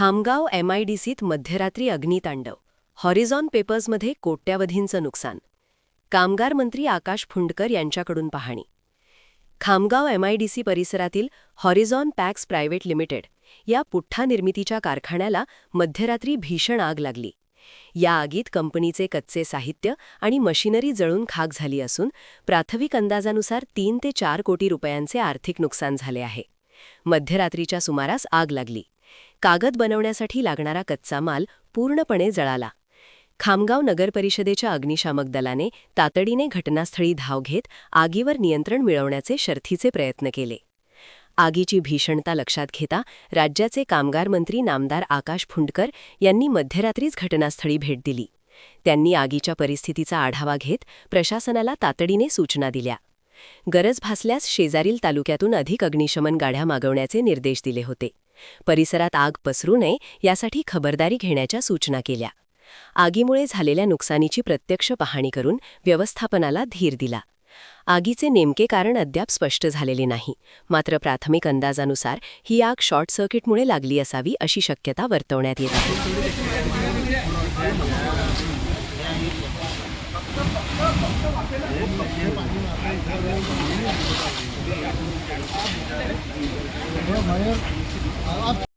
खामगाव एमआयडीसीत मध्यरात्री अग्नितांडव. हॉरिझॉन पेपर्समध्ये कोट्यावधींचं नुकसान. कामगार मंत्री आकाश फुंडकर यांच्याकडून पाहणी. खामगाव एमआयडीसी परिसरातील हॉरिझॉन पॅक्स प्रायव्हेट लिमिटेड या पुठ्ठा निर्मितीच्या कारखान्याला मध्यरात्री भीषण आग लागली. या आगीत कंपनीचे कच्चे साहित्य आणि मशिनरी जळून खाक झाली असून प्राथमिक अंदाजानुसार तीन ते चार कोटी रुपयांचे आर्थिक नुकसान झाले आहे. मध्यरात्रीच्या सुमारास आग लागली. कागद बनवण्यासाठी लागणारा कच्चा माल पूर्णपणे जळाला. खामगाव नगरपरिषदेच्या अग्निशामक दलाने तातडीने घटनास्थळी धाव घेत आगीवर नियंत्रण मिळवण्याचे शर्थीचे प्रयत्न केले. आगीची भीषणता लक्षात घेता राज्याचे कामगार मंत्री नामदार आकाश फुंडकर यांनी मध्यरात्रीच घटनास्थळी भेट दिली. त्यांनी आगीच्या परिस्थितीचा आढावा घेत प्रशासनाला तातडीने सूचना दिल्या. गरज भासल्यास शेजारील तालुक्यातून अधिक अग्निशमन गाड्या मागवण्याचे निर्देश दिले होते. परिसरात आग पसरू नये यासाठी खबरदारी घेण्याच्या सूचना केल्या. आगीमुळे झालेल्या नुकसानीची प्रत्यक्ष पाहणी करून व्यवस्थापनाला धीर दिला. आगीचे नेमके कारण अद्याप स्पष्ट झालेले नाही मात्र प्राथमिक अंदाजानुसार ही आग शॉर्ट सर्किटमुळे लागली असावी अशी शक्यता वर्तवण्यात येत आहे. Meier.